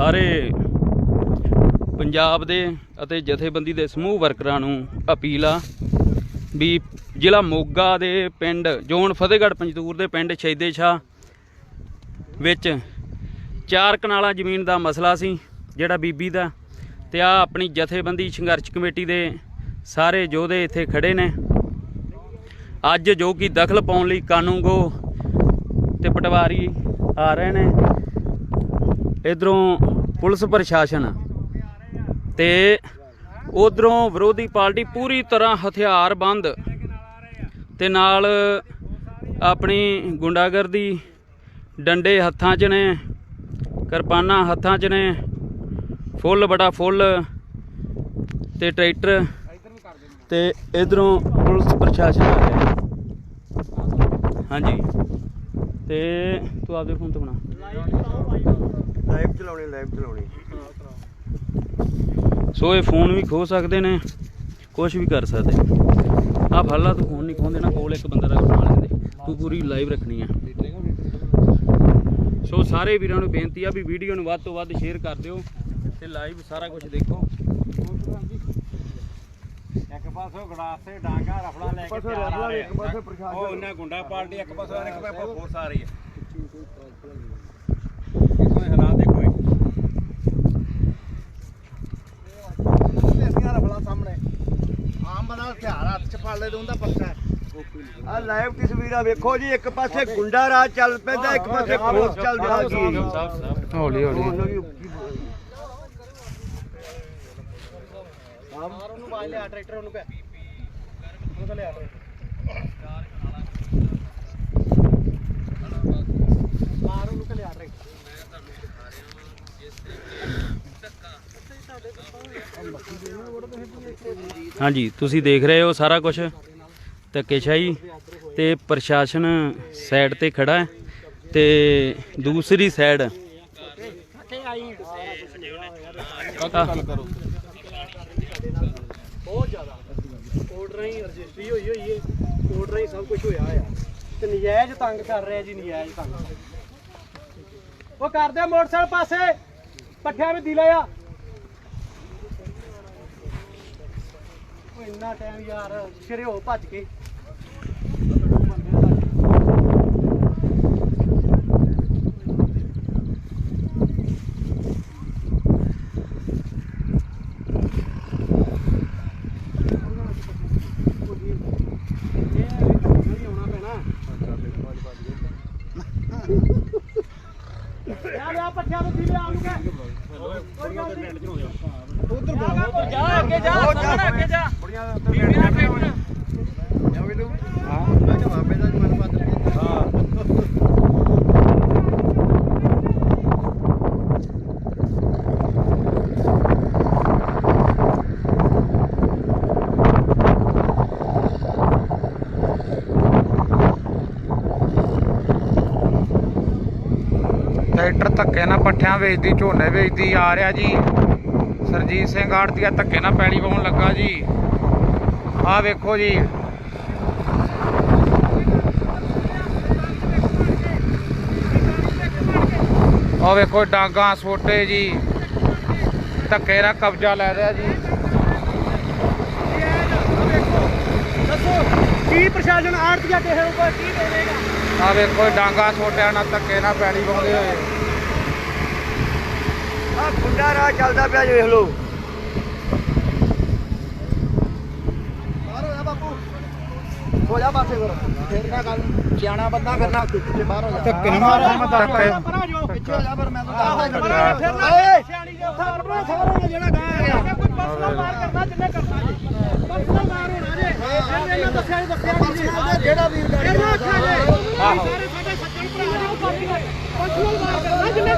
ਸਾਰੇ ਪੰਜਾਬ ਦੇ ਅਤੇ ਜਥੇਬੰਦੀ ਦੇ ਸਮੂਹ ਵਰਕਰਾਂ ਨੂੰ ਅਪੀਲ ਆ ਵੀ ਜ਼ਿਲ੍ਹਾ ਮੋਗਾ ਦੇ ਪਿੰਡ ਜੋਨ ਫਤਿਹਗੜ੍ਹ ਪੰਜਤੂਰ ਦੇ ਪਿੰਡ ਸ਼ਹੀਦੇ ਸ਼ਾਹ ਵਿੱਚ ਚਾਰ ਕਨਾਲਾ ਜ਼ਮੀਨ ਦਾ ਮਸਲਾ ਸੀ, ਜਿਹੜਾ ਬੀਬੀ ਦਾ ਤੇ ਆ ਆਪਣੀ ਜਥੇਬੰਦੀ ਸੰਘਰਸ਼ ਕਮੇਟੀ ਦੇ ਸਾਰੇ ਯੋਧੇ ਇੱਥੇ ਖੜੇ ਨੇ। ਅੱਜ ਜੋ ਕਿ ਦਖਲ ਪਾਉਣ ਲਈ ਕਾਨੂੰਗੋ ਤੇ ਪਟਵਾਰੀ ਆ ਰਹੇ ਨੇ। ਇਧਰੋਂ ਪੁਲਿਸ ਪ੍ਰਸ਼ਾਸਨ ਤੇ ਉਧਰੋਂ ਵਿਰੋਧੀ ਪਾਰਟੀ ਪੂਰੀ ਤਰ੍ਹਾਂ ਹਥਿਆਰਬੰਦ ਤੇ ਨਾਲ ਆਪਣੀ ਗੁੰਡਾਗਰਦੀ ਡੰਡੇ ਹੱਥਾਂ 'ਚ ਨੇ, ਕਿਰਪਾਨਾਂ ਹੱਥਾਂ 'ਚ ਨੇ, ਫੁੱਲ ਬੜਾ ਫੁੱਲ ਤੇ ਟਰੈਕਟਰ ਤੇ ਇਧਰੋਂ ਪੁਲਿਸ ਪ੍ਰਸ਼ਾਸਨ ਆ ਗਿਆ। ਹਾਂਜੀ। ਤੇ ਤੂੰ ਆਪਦੇ ਫੋਨ ਤੋਂ ਬਣਾ। ਲਾਈਵ ਚਲਾਉਣੀ ਲਾਈਵ ਚਲਾਉਣੀ। ਸੋ ਇਹ ਫੋਨ ਵੀ ਖੋ ਸਕਦੇ ਨੇ ਕੁਝ ਵੀ ਕਰ ਸਕਦੇ ਆ ਫੱਲਾ ਤੂੰ ਫੋਨ ਨਹੀਂ ਖੋਹਦੇ ਨਾ ਕੋਲ ਇੱਕ ਬੰਦਾ ਰੱਖ ਬਣਾ ਲੈਂਦੇ ਤੂੰ ਪੂਰੀ ਲਾਈਵ ਰੱਖਣੀ ਆ। ਸੋ ਸਾਰੇ ਵੀਰਾਂ ਨੂੰ ਬੇਨਤੀ ਆ ਵੀ ਵੀਡੀਓ ਨੂੰ ਵੱਧ ਤੋਂ ਵੱਧ ਸ਼ੇਅਰ ਕਰ ਦਿਓ ਤੇ ਲਾਈਵ ਸਾਰਾ ਕੁਝ ਦੇਖੋ। ਇੱਕ ਪਾਸੋਂ ਗੜਾਸੇ ਡਾਂਗਾ ਰਫਲਾ ਲੈ ਕੇ ਪਾਸੋਂ ਰਹੇ ਇੱਕ ਪਾਸੋਂ ਪ੍ਰਸ਼ਾਸਨ। ਉਹ ਉਹਨਾਂ ਗੁੰਡਾ ਪਾਰਟੀ ਇੱਕ ਪਾਸੋਂ ਇੱਕ ਪਾਸੋਂ ਫੋਰਸ ਆ। ਰਹੀ ਹੈ ਕੋਈ ਹਾਲਾਤ ਦੇਖੋ ਦੇਸੀਆਂ ਰਫਲਾ ਸਾਹਮਣੇ ਬੰਦਾ ਹਥਿਆਰ ਹੱਥ ਚ ਫੜ ਲੈ ਉਹਦਾ ਪਰਚਾ ਆ ਲਾਈਵ ਤਸਵੀਰਾਂ ਵੇਖੋ ਜੀ ਇੱਕ ਪਾਸੇ ਗੁੰਡਾ ਰਾਜ ਚੱਲ ਪੈਂਦਾ ਇੱਕ ਪਾਸੇ ਪੁਲਿਸ ਚੱਲ ਜਾਂਦੀ ਹੈ ਹੌਲੀ ਮਾਰ ਉਹਨੂੰ ਬਾਜ ਲਿਆ ਟਰੈਕਟਰ ਉਹਨੂੰ ਪੈ ਉਹਨੂੰ ਤਾਂ ਲਿਆ ਮਾਰ ਉਹਨੂੰ ਕਿ ਲਿਆ ਟਰੈਕਟਰ। ਹਾਂਜੀ, ਤੁਸੀਂ ਦੇਖ ਰਹੇ ਹੋ ਸਾਰਾ ਕੁਝ ਧੱਕੇਸ਼ਾਹੀ ਤੇ ਪ੍ਰਸ਼ਾਸਨ ਸਾਈਡ ਤੇ ਖੜਾ ਹੈ ਤੇ ਦੂਸਰੀ ਸਾਈਡ ਬਹੁਤ ਜ਼ਿਆਦਾ ਕੋਰਟ ਰਾਹੀਂ ਰਜਿਸਟਰੀ ਹੋਈ ਹੋਈ ਹੈ ਕੋਰਟ ਰਾਹੀਂ ਸਭ ਕੁਝ ਹੋਇਆ ਆ ਤੇ ਨਜਾਇਜ਼ ਤੰਗ ਕਰ ਰਿਹਾ ਜੀ ਨਜਾਇਜ਼ ਤੰਗ ਉਹ ਕਰਦੇ ਮੋਟਰਸਾਈਕਲ ਪਾਸੇ, ਪੱਠਿਆਂ ਵਿੱਚ ਦਿਲਾ ਆ ਉਹ ਇੰਨਾ ਟਾਈਮ ਯਾਰ ਸਿਰੇ ਹੋ ਭੱਜ ਕੇ ਯਾਰ ਆ ਪੱਠਿਆਂ ਨੂੰ ਦਿਲੇ ਆਉਂ ਕੇ ਉਧਰ ਜਾ ਅੱਗੇ ਜਾ ਸਾਹਮਣੇ ਅੱਗੇ ਜਾ ਬੀਬੀਆਂ ਟਰੈਕਟਰ ਜਾ ਵੀ ਲੂ ਹਾਂ ਮੈਂ ਕਿਹਾ ਬਾਬੇ ਦਾ ਮਨ ਬਦਲ ਗਿਆ ਹਾਂ ਟਰੈਕਟਰ ਧੱਕੇ ਨਾਲ ਪੱਠਿਆਂ ਵੇਚਦੀ, ਝੋਨੇ ਵੇਚਦੀ, ਆ ਰਿਹਾ ਜੀ। ਸਰਜੀਤ ਸਿੰਘ ਆੜਤੀਆ ਧੱਕੇ ਨਾਲ ਪੈਲੀ ਪਾਉਣ ਲੱਗਾ ਜੀ। ਆਹ ਵੇਖੋ ਜੀ। ਆਹ ਵੇਖੋ ਡਾਂਗਾ, ਸੋਟੇ ਜੀ। ਧੱਕੇ ਨਾਲ ਕਬਜ਼ਾ ਲੈ ਰਿਹਾ ਜੀ। ਕੀ ਪ੍ਰਸ਼ਾਸਨ ਆੜਤੀਆ ਕਿਸੇ ਨੂੰ ਕੀ ਦੇਵੇਗਾ ਆਹ ਵੇਖੋ ਡਾਂਗਾ, ਸੋਟਿਆਂ ਨਾਲ ਧੱਕੇ ਨਾਲ ਪੈਲੀ ਪਾਉਂਦੇ ਹੋਏ। ਆ ਗੁੰਡਾ ਰਾਹ ਚੱਲਦਾ ਪਿਆ ਜੀ ਵੇਖ ਲਓ। ਬਾਹਰ ਹੋ ਜਾ ਬਾਪੂ। ਹੋ ਜਾ ਪਾਸੇ ਫਿਰ। ਫੇਰ ਨਾ ਗੱਲ ਸਿਆਣਾ ਬੰਦਾ ਫਿਰ ਨਾ ਪਿੱਛੇ ਬਾਹਰ ਹੋ ਜਾ। ਧੱਕੇ ਮਾਰਿਆ? ਮੈਂ ਧੱਕੇ ਪਰਾਂ ਜੋ ਪਿੱਛੇ ਹੋ ਜਾ ਫਿਰ ਮੈਂ ਤੁਹਾਨੂੰ ਦੱਸਦਾ। ਓਏ! ਸਿਆਣੀ ਦੇ ਉੱਥੇ ਆਪਣਾ ਸਾਰਾ ਜਿਹੜਾ ਗਾ ਗਿਆ। ਕੋਈ ਪਰਸਨਲ ਮਾਰ ਕਰਦਾ ਜਿੰਨੇ ਕਰਨਾ ਜੀ। ਪਰਸਨਲ ਮਾਰ ਹੋਣਾ ਜੇ। ਇਹਨੇ ਦੱਸਿਆ ਜੀ ਦੱਸਿਆ ਜੀ ਜਿਹੜਾ ਵੀਰ ਕਰਨਾ ਆਹੋ ਸਾਰੇ ਸਾਡੇ ਸੱਜਣ ਭਰਾ ਨੇ ਉਹ ਕਾਪੀ ਪਰਸਨਲ ਮਾਰ ਕਰਨਾ ਜਿੰਨੇ ਕੀਤਾ ਇਹ ਜਿਹੜੀ ਭਾਈ ਚੱਲ ਬਾਹਰ ਵਾਲਿਆਂ ਦੀ ਬਣਾ ਆ ਗੁੰਡਾ ਰਾਜ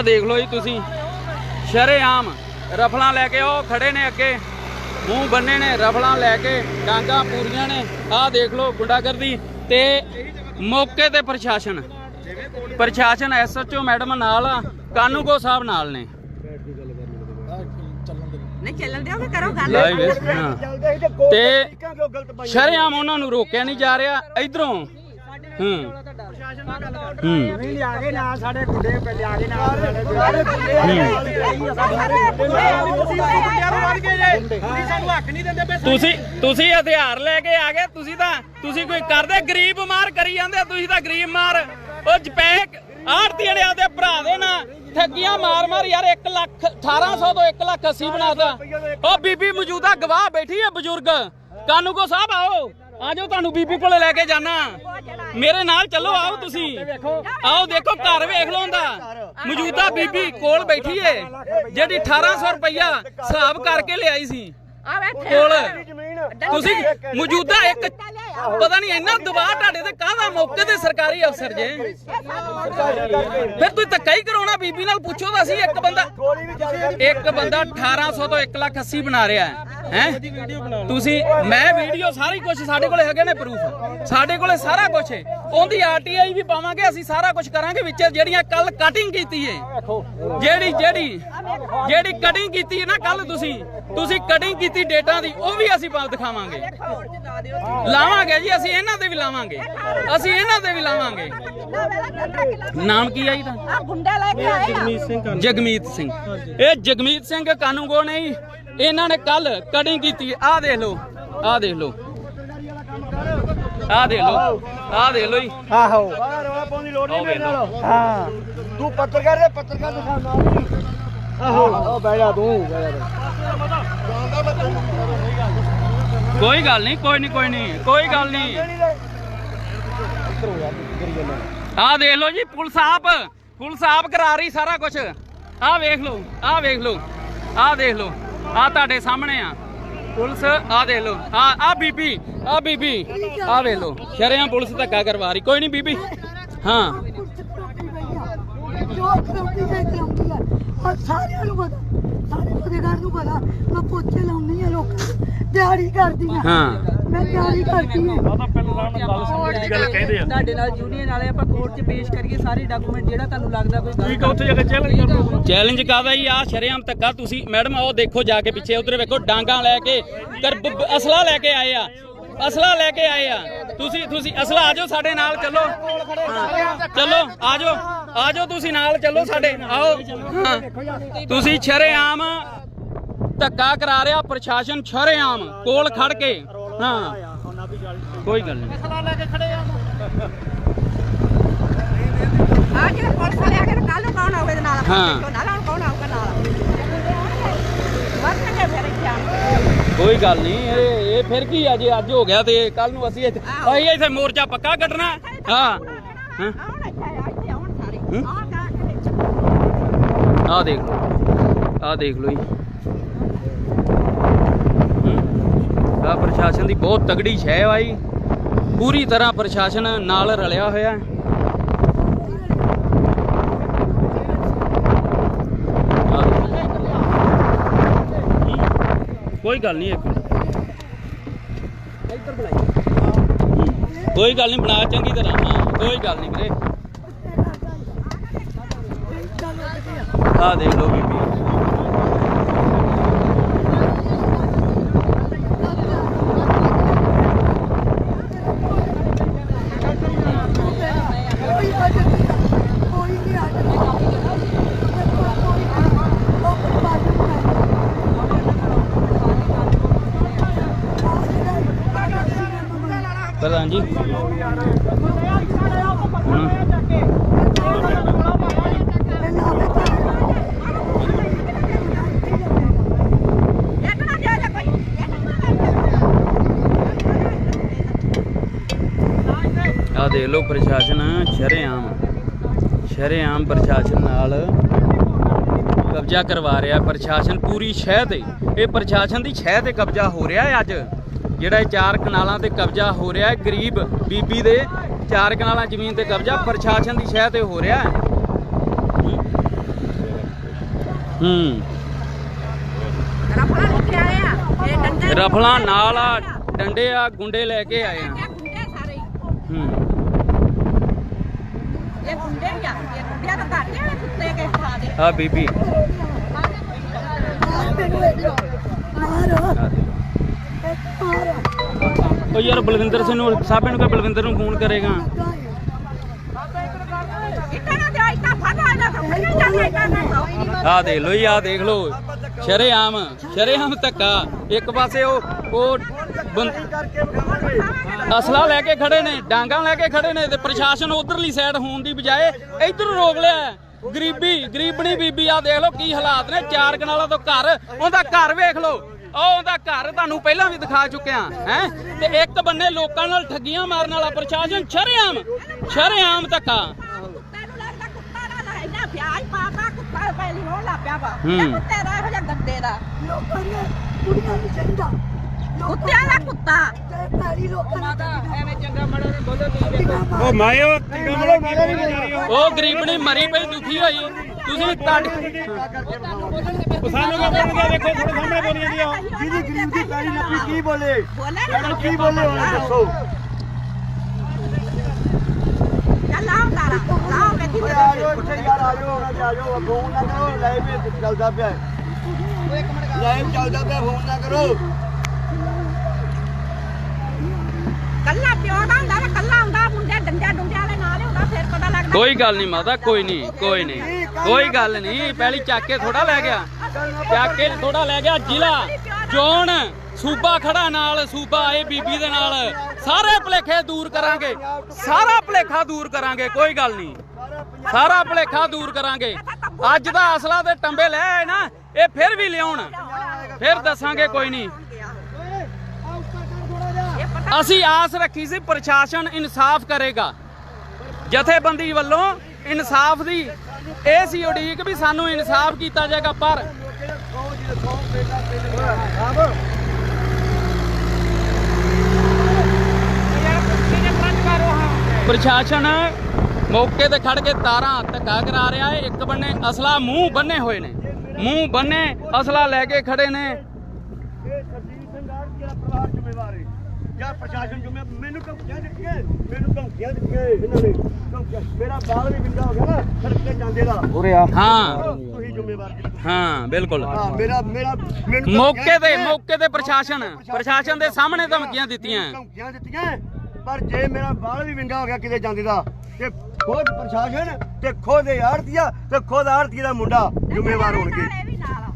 ਆਹ ਦੇਖ ਲਓ ਜੀ ਤੁਸੀਂ। ਸ਼ਰੇਆਮ ਰਫਲਾਂ ਲੈ ਕੇ ਉਹ ਖੜੇ ਨੇ ਅੱਗੇ। ਮੂੰਹ ਬੰਨੇ ਨੇ ਰਫਲਾਂ ਲੈ ਕੇ ਡਾਂਗਾ ਪੂਰੀਆਂ ਨੇ। ਆਹ ਦੇਖ ਲਓ ਗੁੰਡਾਗਰਦੀ ਤੇ ਮੌਕੇ ਤੇ ਪ੍ਰਸ਼ਾਸਨ। ਪ੍ਰਸ਼ਾਸਨ ਐਸਐਚਓ ਮੈਡਮ ਨਾਲ ਆ ਕਾਨੂੰਗੋ ਸਾਹਿਬ ਨਾਲ ਨੇ। ਨਹੀਂ ਚੱਲਣ ਦਿਓ ਕਿ ਕਰੋ ਗੱਲ। ਤੇ ਸ਼ਰੇਆਮ ਉਹਨਾਂ ਨੂੰ ਰੋਕਿਆ ਨਹੀਂ ਜਾ ਰਿਹਾ। ਇਧਰੋਂ ਹੂੰ। ਹੂੰ ਨਹੀਂ ਲਿਆ ਕੇ ਨਾਲ ਸਾਡੇ ਗੁੱਡੇ ਪੇ ਲਿਆ ਕੇ ਨਾਲ ਸਾਡੇ ਗੁੱਡੇ। ਸਾਨੂੰ ਹੱਕ ਨਹੀਂ ਦਿੰਦੇ ਤੁਸੀਂ ਤੁਸੀਂ ਹਥਿਆਰ ਲੈ ਕੇ ਆ ਗਏ ਤੁਸੀਂ ਤਾਂ ਤੁਸੀਂ ਕੋਈ ਕਰਦੇ ਗਰੀਬ ਮਾਰ ਕਰੀ ਜਾਂਦੇ ਤੁਸੀਂ ਤਾਂ ਗਰੀਬ ਮਾਰ। ਉਹ ਜਪੈਕ ਆੜਤੀ ਵਾਲੇ ਆਪਦੇ ਭਰਾ ਦੇ ਨਾ ਠੱਗੀਆਂ ਮਾਰ ਮਾਰ ਯਾਰ 1 ਲੱਖ 1800 ਤੋਂ 1 ਲੱਖ 80 ਬਣਾਤਾ ਉਹ ਬੀਬੀ ਮੌਜੂਦਾ ਗਵਾਹ ਬੈਠੀ ਹੈ ਬਜ਼ੁਰਗ। ਕਾਨੂੰਗੋ ਸਾਹਿਬ ਆਓ। ਆਜੋ ਤੁਹਾਨੂੰ ਬੀਬੀ ਕੋਲੇ ਲੈ ਕੇ ਜਾਣਾ ਮੇਰੇ ਨਾਲ ਚੱਲੋ ਆਓ ਤੁਸੀਂ। ਆਓ ਦੇਖੋ ਘਰ ਵੇਖ ਲਓ ਉਹਦਾ। ਮੌਜੂਦਾ ਬੀਬੀ ਕੋਲ ਬੈਠੀ ਏ ਜਿਹੜੀ 1800 ਰੁਪਇਆ ਹਿਸਾਬ ਕਰਕੇ ਲਿਆਈ ਸੀ। ਆ ਬੈਠੇ। ਕੋਲ। ਜ਼ਮੀਨ ਤੁਸੀਂ ਮੌਜੂਦਾ ਇੱਕ ਪਤਾ ਨਹੀਂ ਇੰਨਾ ਦਬਾਅ ਤੁਹਾਡੇ ਤੇ ਕਾਹਦਾ ਮੌਕੇ ਤੇ ਸਰਕਾਰੀ ਅਫਸਰ ਜੇ? ਫਿਰ ਤੁਸੀਂ ਧੱਕਾ ਹੀ ਕਰਾਉਣਾ ਬੀਬੀ ਨਾਲ ਪੁੱਛੋ ਤਾਂ ਅਸੀਂ ਇੱਕ ਬੰਦਾ ਇੱਕ ਬੰਦਾ 1800 ਤੋਂ 1 ਲੱਖ 80 ਬਣਾ ਰਿਹਾ ਹੈ। ਹੈ? ਤੁਸੀਂ ਮੈਂ ਵੀਡੀਓ ਸਾਰੀ ਕੁਝ ਸਾਡੇ ਕੋਲੇ ਹੈਗੇ ਨੇ ਪ੍ਰੂਫ ਸਾਡੇ ਕੋਲੇ ਸਾਰਾ ਕੁਝ ਹੈ ਉਹਦੀ ਆਰਟੀਆਈ ਵੀ ਪਾਵਾਂਗੇ ਅਸੀਂ ਸਾਰਾ ਕੁਝ ਕਰਾਂਗੇ ਵਿੱਚ ਜਿਹੜੀਆਂ ਕੱਲ ਕਟਿੰਗ ਕੀਤੀ ਹੈ ਜਿਹੜੀ ਜਿਹੜੀ ਜਿਹੜੀ ਕਟਿੰਗ ਕੀਤੀ ਹੈ ਨਾ ਕੱਲ ਤੁਸੀਂ ਤੁਸੀਂ ਕਟਿੰਗ ਕੀਤੀ ਡੇਟਾ ਦੀ ਉਹ ਵੀ ਅਸੀਂ ਪਾ ਦਿਖਾਵਾਂਗੇ। ਲਾਵਾਂਗੇ ਜੀ ਅਸੀਂ ਇਹਨਾਂ ਤੇ ਵੀ ਲਾਵਾਂਗੇ। ਅਸੀਂ ਇਹਨਾਂ ਤੇ ਵੀ ਲਾਵਾਂਗੇ। ਨਾਮ ਕੀ ਹੈ ਜੀ ਤਾਂ ਆ ਗੁੰਡਾ ਲੈ ਕੇ ਆਏ ਆ। ਜਗਮੀਤ ਸਿੰਘ ਇਹ ਜਗਮੀਤ ਸਿੰਘ ਕਾਨੂੰਗੋ ਨੇ ਇਹਨਾਂ ਨੇ ਕੱਲ ਕਟਿੰਗ ਕੀਤੀ। ਆਹ ਦੇਖ ਲਓ ਆਹ ਦੇਖ ਲਓ। ਆਹ ਦੇਖ ਲਓ ਆਹ ਦੇਖ ਲਓ ਜੀ। ਆਹੋ। ਬਾਹਰ ਰੌਲਾ ਪਾਉਣ ਦੀ ਲੋੜ ਨਹੀਂ ਮੇਰੇ ਨਾਲ ਹਾਂ। ਤੂੰ ਪੱਤਰਕਾਰ ਦੇ ਪੱਤਰਕਾਰ ਦਿਖਾ ਨਾਲ ਆਹੋ। ਉਹ ਬਹਿ ਜਾ ਤੂੰ ਬਹਿ ਜਾ ਕੋਈ ਗੱਲ ਨਹੀਂ ਕੋਈ ਨਹੀਂ ਕੋਈ ਨਹੀਂ ਕੋਈ ਗੱਲ ਨਹੀਂ। ਆਹ ਦੇਖ ਲਓ ਜੀ ਪੁਲਿਸ ਆਪ ਪੁਲਿਸ ਆਪ ਕਰਾ ਰਹੀ ਸਾਰਾ ਕੁਝ ਆਹ ਵੇਖ ਲਓ ਆਹ ਵੇਖ ਲਓ ਆਹ ਦੇਖ ਲਓ। ਆਹ ਤੁਹਾਡੇ ਸਾਹਮਣੇ ਆ। ਪੁਲਿਸ, ਆ ਦੇਖ ਲਓ। ਆ ਆ ਬੀਬੀ ਆ ਬੀਬੀ। ਆਹ ਵੇਖ ਲੋ ਸ਼ਰਿਆਂ ਪੁਲਿਸ ਧੱਕਾ ਕਰਵਾ ਰਹੀ। ਕੋਈ ਨਹੀਂ ਬੀਬੀ। ਹਾਂ। ਜੋ ਕਰਾਉਂਦੀ ਹੈ ਕਰਾਉਂਦੀ ਹੈ। ਔਰ ਸਾਰਿਆਂ ਨੂੰ ਪਤਾ। ਸਾਰੇ ਪੱਤਰਕਾਰ ਨੂੰ ਪਤਾ ਮੈਂ ਪੋਚੇ ਲਾਉਂਦੀ ਹਾਂ ਲੋਕਾਂ ਦਿਹਾੜੀ ਕਰਦੀ ਹਾਂ। ਹਾਂ। ਮੈਂ ਦਿਹਾੜੀ ਕਰਦੀ ਹਾਂ। ਤੁਹਾਡੇ ਨਾਲ ਯੂਨੀਅਨ ਵਾਲੇ ਆਪਾਂ ਕੋਰਟ 'ਚ ਪੇਸ਼ ਕਰੀਏ ਸਾਰੇ ਡਾਕੂਮੈਂਟ ਜਿਹੜਾ ਤੁਹਾਨੂੰ ਲੱਗਦਾ ਕੋਈ ਠੀਕ ਉੱਥੇ ਜਾ ਕੇ ਚੈਲੰਜ ਕਰ ਲਓ ਚੈਲੰਜ ਕਰਦਾ ਜੀ? ਆ ਸ਼ਰੇਆਮ ਧੱਕਾ ਤੁਸੀਂ ਮੈਡਮ ਉਹ ਦੇਖੋ ਜਾ ਕੇ ਪਿੱਛੇ ਉਧਰ ਵੇਖੋ ਡਾਂਗਾ ਲੈ ਕੇ ਅਸਲਾ ਲੈ ਕੇ ਆਏ ਆ। ਅਸਲਾ ਲੈ ਕੇ ਆਏ ਆ। ਤੁਸੀਂ ਤੁਸੀਂ ਅਸਲਾ ਆਜੋ ਸਾਡੇ ਨਾਲ ਚੱਲੋ। ਚਲੋ ਆਜੋ ਆਜੋ ਤੁਸੀਂ ਨਾਲ ਚੱਲੋ ਸਾਡੇ। ਆਓ। ਤੁਸੀਂ ਸ਼ਰੇਆਮ ਧੱਕਾ ਕਰਾ ਰਿਹਾ ਪ੍ਰਸ਼ਾਸਨ ਸ਼ਰੇਆਮ ਕੋਲ ਖੜ ਕੇ। ਹਾਂ। ਕੋਈ ਗੱਲ ਨਹੀਂ। ਆ। ਜਿਹੜਾ ਪੁਲਿਸ ਵਾਲੇ ਆ ਕੇ ਕੱਲ ਨੂੰ ਕੌਣ ਆਊਗਾ ਇਹਦੇ ਨਾਲ? ਹਾਂ। ਨਾਲ ਕੌਣ ਆਊਗਾ ਨਾਲ? ਵਰਤਣਗੇ ਫਿਰ ਇੱਥੇ ਕੇ। ਕੋਈ ਗੱਲ ਨਹੀਂ ਇਹ ਇਹ ਫਿਰ ਕੀ ਆ ਜੇ ਅੱਜ ਹੋ ਗਿਆ ਤੇ ਕੱਲ ਨੂੰ ਅਸੀਂ ਇੱਥੇ ਅਸੀਂ ਇੱਥੇ ਮੋਰਚਾ ਪੱਕਾ ਕੱਢਣਾ? ਹਾਂ। ਆ ਦੇਖ ਲਓ। ਆ ਦੇਖ ਲਓ ਜੀ। ਆ ਪ੍ਰਸ਼ਾਸਨ ਦੀ ਬਹੁਤ ਤਗੜੀ ਸ਼ੈ ਆਈ ਪੂਰੀ ਤਰ੍ਹਾਂ ਪ੍ਰਸ਼ਾਸਨ ਨਾਲ ਰਲਿਆ ਹੋਇਆ। ਹੈ ਕੋਈ ਗੱਲ ਨਹੀਂ ਇੱਕ। ਕੋਈ ਗੱਲ ਨਹੀਂ ਬਣਾ, ਚੰਗੀ ਤਰ੍ਹਾਂ ਹਾਂ ਕੋਈ ਗੱਲ ਨਹੀਂ ਵੀਰੇ। ਆ ਦੇਖ ਲਓ ਵੀ ਕੋਈ ਆ ਜਾਂਦੀ ਆ, ਕੋਈ ਨਹੀਂ ਆ ਜਾਂਦਾ ਕੋਈ ਉਹ ਬਾਜੂ ਪ੍ਰਧਾਨ ਜੀ ਹੁਣ ਇੱਕ ਨਾ ਜਾ ਜਾ ਕੋਈ ਆ ਦੇਖ ਲਓ ਪ੍ਰਸ਼ਾਸਨ ਸ਼ਰੇਆਮ ਸ਼ਰੇਆਮ ਪ੍ਰਸ਼ਾਸਨ ਨਾਲ ਕਬਜ਼ਾ ਕਰਵਾ ਰਿਹਾ। ਪ੍ਰਸ਼ਾਸਨ ਪੂਰੀ ਸ਼ਹਿ ਤੇ ਇਹ ਪ੍ਰਸ਼ਾਸਨ ਦੀ ਸ਼ਹਿ ਤੇ ਕਬਜ਼ਾ ਹੋ ਰਿਹਾ ਹੈ ਅੱਜ। ਜਿਹੜਾ ਇਹ ਚਾਰ ਕਨਾਲਾਂ ਤੇ ਕਬਜ਼ਾ ਹੋ ਰਿਹਾ ਹੈ ਗਰੀਬ ਬੀਬੀ ਦੇ ਚਾਰ ਕਨਾਲਾਂ ਜ਼ਮੀਨ ਤੇ ਕਬਜ਼ਾ ਪ੍ਰਸ਼ਾਸਨ ਦੀ ਸ਼ਹਿ ਤੇ ਹੋ ਰਿਹਾ ਹੈ। ਹੂੰ। ਰਫਲਾ ਨਾਲ ਆ ਡੰਡੇ ਆ ਗੁੰਡੇ ਲੈ ਕੇ ਆਏ ਆ ਇਹ ਗੁੰਡੇ ਸਾਰੇ ਹੀ। ਹੂੰ ਇਹ ਗੁੰਡੇ ਹੀ ਆ ਇਹ ਗੁੰਡਿਆਂ ਦਾ ਘਰ ਕੁੱਤੇ ਕੇ ਖਾ ਦੇ ਆ ਬੀਬੀ। ਮਾਰ ਯਾਰ ਬਲਵਿੰਦਰ ਸਿੰਘ ਨੂੰ ਸਾਬੇ ਨੂੰ ਕਹ ਬਲਵਿੰਦਰ ਨੂੰ ਫੋਨ ਕਰੇਗਾ। ਇੱਟਾਂ ਆ ਦੇਖ ਲੋ ਜੀ ਆ ਦੇਖ ਲੋ ਸ਼ਰੇਆਮ ਸ਼ਰੇਆਮ ਧੱਕਾ। ਇੱਕ ਪਾਸੇ ਉਹ ਉਹ ਅਸਲਾ ਲੈ ਕੇ ਖੜੇ ਨੇ ਡਾਂਗਾ ਲੈ ਕੇ ਖੜੇ ਨੇ ਤੇ ਪ੍ਰਸ਼ਾਸਨ ਉਧਰਲੀ ਸਾਈਡ ਹੋਣ ਦੀ ਬਜਾਏ ਇੱਧਰ ਰੋਕ ਲਿਆ। ਗਰੀਬੀ ਗਰੀਬਣੀ ਬੀਬੀ ਆ ਦੇਖ ਲਓ ਕੀ ਹਾਲਾਤ ਨੇ। ਚਾਰ ਕਨਾਲਾਂ ਤੋਂ ਘਰ ਉਹਦਾ ਘਰ ਵੇਖ ਲਓ। ਉਹ ਉਹਦਾ ਘਰ ਤੁਹਾਨੂੰ ਪਹਿਲਾਂ ਵੀ ਦਿਖਾ ਚੁੱਕਿਆ ਹੈ? ਤੇ ਇੱਕ ਬੰਨੇ ਲੋਕਾਂ ਨਾਲ ਠੱਗੀਆਂ ਮਾਰਨ ਵਾਲਾ ਪ੍ਰਸ਼ਾਸਨ ਸ਼ਰੇਆਮ ਸ਼ਰੇਆਮ ਧੱਕਾ। ਕੁੱਤੇ ਨੂੰ ਲੱਗਦਾ ਕੁੱਤਾ ਨਾ ਨਾ ਇੰਨਾ ਵਿਆਜ ਪਾਤਾ ਕੁੱਤਾ ਪਹਿਲੀ ਹੋਣ ਲੱਗ ਪਿਆ ਵਾ। ਹੂੰ। ਇਹ ਕੁੱਤੇ ਦਾ ਇਹੋ ਜਿਹਾ ਗੰਦੇ ਦਾ। ਲੋਕਾਂ ਦੀਆਂ ਕੁੜੀਆਂ ਨੂੰ ਚਾਹੀਦਾ। ਕੁੱਤਿਆਂ ਦਾ ਕੁੱਤਾ। ਤੇ ਪੈਰੀ ਲੋਕਾਂ ਦਾ ਐਵੇਂ ਚੰਗਾ ਮਾੜਾ ਨਹੀਂ ਬੋਲੋ ਤੁਸੀਂ ਵੇਖੋ ਉਹ ਮੈਂ ਉਹ ਚੰਗਾ ਮੜਾ ਕੀ ਬੋਲੀ ਜਾ ਰਹੀ ਹੋ ਉਹ ਗਰੀਬਣੀ ਮਰੀ ਪਈ ਦੁਖੀ ਹੋਈ। ਤੁਸੀਂ ਉਹ ਸਾਨੂੰ ਕਿਉਂ ਬੋਲਦੇ ਦੇਖੋ ਤੁਹਾਡੇ ਸਾਹਮਣੇ ਬੋਲੀ ਜਾਂਦੀ ਆ। ਜਿਹਦੀ ਗਰੀਬ ਦੀ ਪੈਰੀ ਨੱਪੀ ਕੀ ਬੋਲੇ? ਬੋਲੇ ਕੀ ਬੋਲੇ ਹੁਣ ਦੱਸੋ। ਚੱਲ ਆਓ ਤਾਰਾ ਲਾਓ ਜਾਓ ਇੱਥੇ ਯਾਰ ਆ ਜਾਓ ਉਹਨਾਂ ਦੇ ਆ ਜਾਓ ਫੋਨ ਨਾ ਕਰੋ ਲਾਈਵ ਚੱਲਦਾ ਪਿਆ। ਲਾਈਵ ਚੱਲਦਾ ਪਿਆ ਫੋਨ ਨਾ ਕਰੋ। ਕੱਲਾ ਪਿਓ ਦਾ ਹੁੰਦਾ ਵਾ ਕੱਲਾ ਹੁੰਦਾ ਮੁੰਡੇ ਡੰਡਿਆਂ ਡੁੰਡਿਆਂ ਵਾਲੇ ਨਾਲ ਹੀ ਹੁੰਦਾ ਫਿਰ ਪਤਾ ਲੱਗਦਾ ਕੋਈ ਗੱਲ ਨਹੀਂ ਮਾਤਾ ਕੋਈ ਨਹੀਂ ਕੋਈ ਨਹੀਂ ਕੋਈ ਗੱਲ ਨਹੀਂ ਪਹਿਲੀ ਚੱਕ ਕੇ ਥੋੜਾ ਲੈ ਗਿਆ ਚੱਕ ਕੇ ਥੋੜਾ ਲੈ ਗਿਆ ਜ਼ਿਲ੍ਹਾ ਜੋਨ ਸੂਬਾ ਖੜਾ ਨਾਲ ਸੂਬਾ ਇਹ ਬੀਬੀ ਦੇ ਨਾਲ ਸਾਰੇ ਭਲੇਖੇ ਦੂਰ ਕਰਾਂਗੇ ਸਾਰਾ ਭਲੇਖਾ ਦੂਰ ਕਰਾਂਗੇ ਕੋਈ ਗੱਲ ਨਹੀਂ ਸਾਰਾ ਭਲੇਖਾ ਦੂਰ ਕਰਾਂਗੇ ਅੱਜ ਦਾ ਅਸਲਾ ਤੇ ਟੰਬੇ ਲੈ ਆਏ ਨਾ ਇਹ ਫਿਰ ਵੀ ਲਿਆਉਣ ਫਿਰ ਦੱਸਾਂਗੇ ਕੋਈ ਨਹੀਂ ਅਸੀਂ ਆਸ ਰੱਖੀ ਸੀ ਪ੍ਰਸ਼ਾਸਨ ਇਨਸਾਫ ਕਰੇਗਾ। ਜਥੇਬੰਦੀ ਵੱਲੋਂ ਇਨਸਾਫ ਦੀ, ਇਹ ਸੀ ਉਡੀਕ ਵੀ ਸਾਨੂੰ ਇਨਸਾਫ ਕੀਤਾ ਜਾਏਗਾ, ਪਰ ਪ੍ਰਸ਼ਾਸਨ ਮੌਕੇ ਤੇ ਖੜ ਕੇ ਤਾਰਾਂ ਧੱਕਾ ਕਰਾ ਰਿਹਾ ਹੈ। ਇੱਕ ਬੰਨੇ ਅਸਲਾ ਮੂੰਹ ਬੰਨੇ ਹੋਏ ਨੇ। ਮੂੰਹ ਬੰਨੇ ਅਸਲਾ ਲੈ ਕੇ ਖੜੇ ਨੇ ਇਹ ਸਰਜੀਤ ਸਿੰਘ ਆੜ ਜਿਹੜਾ ਪਰਿਵਾਰ ਜ਼ਿੰਮੇਵਾਰ ਹੈ ਜਾਂ ਪ੍ਰਸ਼ਾਸਨ ਜ਼ਿੰਮੇ ਮੈਨੂੰ ਧਮਕੀਆਂ ਦਿੱਤੀਆਂ। ਮੈਨੂੰ ਧਮਕੀਆਂ ਦਿੱਤੀਆਂ ਇਹਨਾਂ ਨੇ। ਧਮਕੀਆਂ ਮੇਰਾ ਬਾਲ ਵੀ ਵਿੰਗਾ ਹੋ ਗਿਆ ਨਾ ਸੜਕੇ ਜਾਂਦੇ ਦਾ। ਹਾਂ। ਤੁਸੀਂ ਜ਼ਿੰਮੇਵਾਰ ਜੀ। ਹਾਂ ਬਿਲਕੁਲ। ਹਾਂ ਮੇਰਾ ਮੇਰਾ ਮੈਨੂੰ ਮੌਕੇ ਤੇ ਧਮਕੀਆਂ ਮੌਕੇ ਤੇ ਪ੍ਰਸ਼ਾਸਨ ਪ੍ਰਸ਼ਾਸਨ ਦੇ ਸਾਹਮਣੇ ਧਮਕੀਆਂ ਦਿੱਤੀਆਂ। ਧਮਕੀਆਂ ਦਿੱਤੀਆਂ। ਪਰ ਜੇ ਮੇਰਾ ਬਾਲ ਵੀ ਵਿੰਗਾ ਹੋ ਗਿਆ ਕਿਤੇ ਜਾਂਦੇ ਦਾ ਤੇ ਖੁਦ ਪ੍ਰਸ਼ਾਸਨ ਤੇ ਖੁਦ ਆੜਤੀਆ ਤੇ ਖੁਦ ਆੜਤੀ ਦਾ ਮੁੰਡਾ ਜ਼ਿੰਮੇਵਾਰ ਹੋਣਗੇ। ਇਹ ਵੀ ਨਾਲ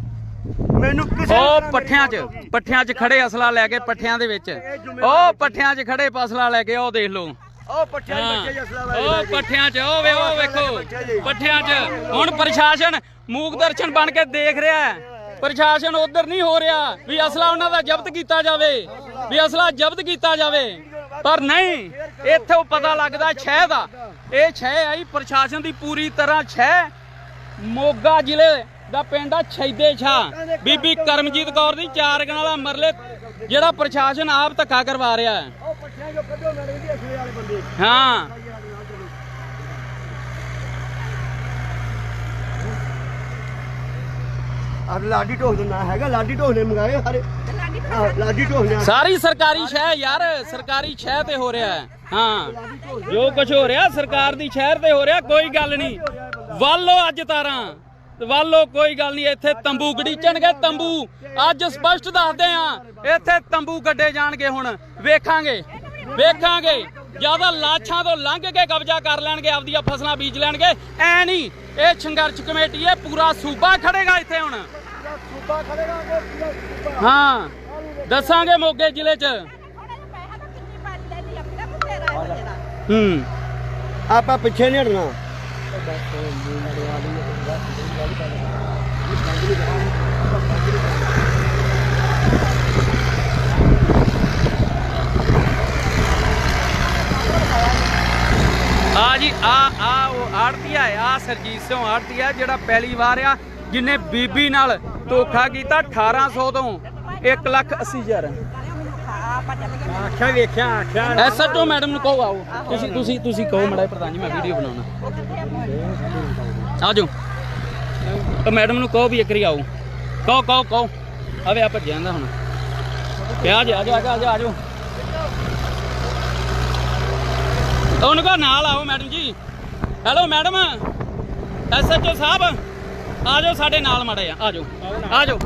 ਮੈਨੂੰ ਕਿਸੇ ਉਹ ਪੱਠਿਆਂ 'ਚ। ਪੱਠਿਆਂ 'ਚ ਖੜੇ ਅਸਲਾ ਲੈ ਕੇ ਪੱਠਿਆਂ ਦੇ ਵਿੱਚ। ਉਹ ਪੱਠਿਆਂ 'ਚ ਖੜੇ ਅਸਲਾ ਲੈ ਕੇ ਉਹ ਦੇਖ ਲਓ। ਉਹ ਪੱਠਿਆਂ ਦੇ ਬੱਚੇ ਜਸਲਾ ਵਾਲੇ ਉਹ ਪੱਠਿਆਂ 'ਚ ਉਹ ਵੇ ਉਹ ਵੇਖੋ। ਪੱਠਿਆਂ 'ਚ ਹੁਣ ਪ੍ਰਸ਼ਾਸਨ ਮੂਕ ਦਰਸ਼ਨ ਬਣ ਕੇ ਦੇਖ ਰਿਹਾ ਹੈ। ਪ੍ਰਸ਼ਾਸਨ ਉਧਰ ਨਹੀਂ ਹੋ ਰਿਹਾ ਵੀ ਅਸਲਾ ਉਹਨਾਂ ਦਾ ਜ਼ਬਤ ਕੀਤਾ ਜਾਵੇ ਵੀ ਅਸਲਾ ਜ਼ਬਤ ਕੀਤਾ ਜਾਵੇ। ਪਰ ਨਹੀਂ ਇੱਥੋਂ ਪਤਾ ਲੱਗਦਾ ਛਹਿ ਦਾ। ਇਹ ਛਹਿ ਆਈ ਪ੍ਰਸ਼ਾਸਨ ਦੀ ਪੂਰੀ ਤਰ੍ਹਾਂ ਛਹਿ ਮੋਗਾ ਜ਼ਿਲ੍ਹੇ ਦਾ ਪਿੰਡ ਆ ਛੈਦੇ ਛਾ। ਬੀਬੀ ਕਰਮਜੀਤ ਕੌਰ ਦੀ ਚਾਰ ਕਨਾਲਾ ਮਰਲੇ ਜਿਹੜਾ ਪ੍ਰਸ਼ਾਸਨ ਆਪ ਧੱਕਾ ਕਰਵਾ ਰਿਹਾ ਹੈ। ਉਹ ਪੱਠਿਆਂ ਜੋ ਕੱਢੋ ਮੈਡਮ ਜੀ ਅਸਲੇ ਵਾਲੇ ਬੰਦੇ। ਹਾਂ। ਆ ਲਾਡੀ ਢੋਲ ਦਾ ਨਾਂ ਹੈਗਾ ਲਾਡੀ ਢੋਲ ਨੇ ਮੰਗਾਏ ਸਾਰੇ। ਲਾਡੀ ਢੋਲ ਨੇ। ਸਾਰੀ ਸਰਕਾਰੀ ਸ਼ਹਿ ਯਾਰ ਸਰਕਾਰੀ ਸ਼ਹਿ ਤੇ ਹੋ ਰਿਹਾ ਹੈ। ਹਾਂ। ਜੋ ਕੁਝ ਹੋ ਰਿਹਾ ਸਰਕਾਰ ਦੀ ਸ਼ਹਿਰ ਤੇ ਹੋ ਰਿਹਾ ਕੋਈ ਗੱਲ ਨਹੀਂ। ਵਾਲੋ ਅੱਜ ਤਾਰਾਂ। ਵਾਲੋ ਕੋਈ ਗੱਲ ਨਹੀਂ ਇੱਥੇ ਤੰਬੂ ਗੜੀਚਣਗੇ ਤੰਬੂ। ਅੱਜ ਸਪਸ਼ਟ ਦੱਸਦੇ ਆ ਇੱਥੇ ਤੰਬੂ ਗੱਡੇ ਜਾਣਗੇ ਹੁਣ ਵੇਖਾਂਗੇ ਵੇਖਾਂਗੇ। ਜ਼ਿਆਦਾ ਲਾਛਾਂ ਤੋਂ ਲੰਘ ਕੇ ਕਬਜ਼ਾ ਕਰ ਲੈਣਗੇ ਆਪਦੀਆਂ ਫਸਲਾਂ ਬੀਜ ਲੈਣਗੇ। ਐ ਨਹੀਂ ਇਹ ਸੰਘਰਸ਼ ਕਮੇਟੀ ਇਹ ਪੂਰਾ ਸੂਬਾ ਖੜੇਗਾ ਇੱਥੇ ਹੁਣ। ਸੂਬਾ ਖੜੇਗਾ ਹਾਂ ਦੱਸਾਂਗੇ ਮੋਗੇ ਜ਼ਿਲ੍ਹੇ 'ਚ। ਹੂੰ। ਆਪਾਂ ਪਿੱਛੇ ਨਹੀਂ ਹਟਣਾ। ਆ ਜੀ ਆ ਆ ਉਹ ਆੜਤੀਆ ਆ ਸਰਜੀਤ ਸਿੰਘ ਆੜਤੀਆ ਜਿਹੜਾ ਪਹਿਲੀ ਵਾਰ ਆ ਜਿਨੇ ਬੀਬੀ ਨਾਲ ਧੋਖਾ ਕੀਤਾ 1800 ਤੋਂ 1 ਲੱਖ 80 ਹਜ਼ਾਰ। ਆਖਿਆ ਵੇਖਿਆ ਆਖਿਆ ਐਸਐਚਓ ਮੈਡਮ ਨੂੰ ਕਹੋ ਆਓ। ਤੁਸੀਂ ਤੁਸੀਂ ਤੁਸੀਂ ਕਹੋ ਮੜਾ ਪ੍ਰਧਾਨ ਜੀ ਮੈਂ ਵੀਡੀਓ ਬਣਾਉਣਾ। ਆ ਜਾਓ। ਉਹ ਮੈਡਮ ਨੂੰ ਕਹੋ ਵੀ ਇੱਕ ਵਾਰੀ ਆਓ। ਕਹੋ ਕਹੋ ਕਹੋ। ਆਵੇ ਆ ਭੱਜ ਜਾਂਦਾ ਹੁਣ। ਪਿਆ ਜਾ, ਆ ਜਾ ਆ ਜਾ, ਆ ਜਾਓ ਉਹਨੂੰ ਕਹੋ, ਨਾਲ ਆਓ ਮੈਡਮ ਜੀ। Hello madam. ਐਸਐਚਓ ਸਾਹਿਬ, ਆ ਜਾਓ ਸਾਡੇ ਨਾਲ ਮੜੇ ਆ ਆ ਜਾਓ ਆ ਜਾਓ।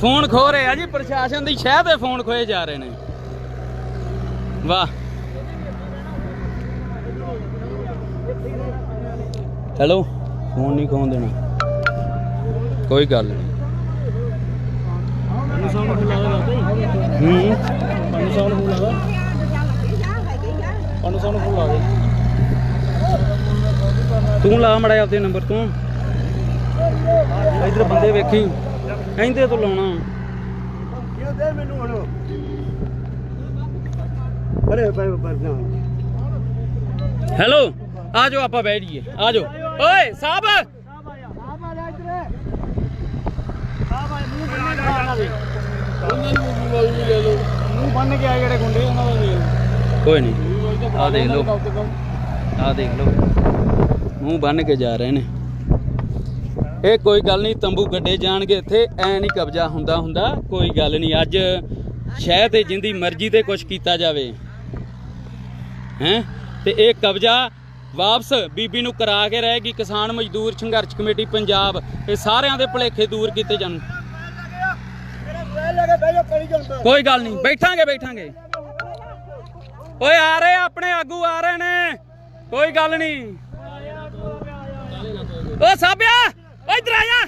ਫੋਨ ਖੋ ਰਹੇ ਆ ਜੀ, ਪ੍ਰਸ਼ਾਸਨ ਦੀ ਸ਼ਹਿ ਤੇ ਫੋਨ ਖੋਏ ਜਾ ਰਹੇ ਨੇ। ਵਾਹ। ਹੈਲੋ। ਫੋਨ ਨਹੀਂ ਖੋਣ ਦੇਣਾ। ਕੋਈ ਗੱਲ ਨਹੀਂ। ਹੂੰ। ਤੂੰ ਲਾ ਮੜਾ ਆਪਦੇ ਨੰਬਰ ਤੋਂ। ਇਧਰ ਬੰਦੇ ਵੇਖੀ। ਕਹਿੰਦੇ ਤੋਂ ਲਾਉਣਾ। ਕਿਉਂ ਦੇ ਮੈਨੂੰ ਹੁਣ ਅਰੇ ਭਾਈ। ਬਰਨਾ ਹੈਲੋ ਆ ਜਾਓ ਆਪਾਂ ਬੈਠ ਜਾਈਏ। ਆ ਜਾਓ। ਓਏ ਸਾਹਿਬ ਮੂੰਹ ਬੰਨ ਕੇ ਆਏ ਜਿਹੜੇ ਗੁੰਡੇ ਉਹਨਾਂ ਦਾ ਕੋਈ ਨਹੀਂ ਆ ਦੇਖ ਲਓ। ਆ ਦੇਖ ਲਓ। ਮੂੰਹ ਬੰਨ ਕੇ ਜਾ ਰਹੇ ਨੇ। ਇਹ ਕੋਈ ਗੱਲ ਨਹੀਂ, ਤੰਬੂ ਗੱਡੇ ਜਾਣਗੇ ਇੱਥੇ, ਐ ਨਹੀਂ ਕਬਜ਼ਾ ਹੁੰਦਾ ਹੁੰਦਾ, ਕੋਈ ਗੱਲ ਨਹੀਂ। ਅੱਜ ਸ਼ਹਿ ਤੇ ਜਿੰਦੀ ਮਰਜ਼ੀ ਤੇ ਕੁਝ ਕੀਤਾ ਜਾਵੇ। ਹੈ? ਤੇ ਇਹ ਕਬਜ਼ਾ ਵਾਪਸ ਬੀਬੀ ਨੂੰ ਕਰਾ ਕੇ ਰਹੇਗੀ ਕਿਸਾਨ ਮਜ਼ਦੂਰ ਸੰਘਰਸ਼ ਕਮੇਟੀ ਪੰਜਾਬ। ਇਹ ਸਾਰਿਆਂ ਦੇ ਭੁਲੇਖੇ ਦੂਰ ਕੀਤੇ ਜਾਣ। ਕੋਈ ਗੱਲ ਨਹੀਂ, ਬੈਠਾਂਗੇ ਬੈਠਾਂਗੇ। ਓਏ, ਆ ਰਹੇ ਆਪਣੇ ਆਗੂ, ਆ ਰਹੇ ਨੇ। ਕੋਈ ਗੱਲ ਨਹੀਂ। ਓ, ਸਾਬਿਆ, ਓ, ਇੱਧਰ ਆ ਜਾ।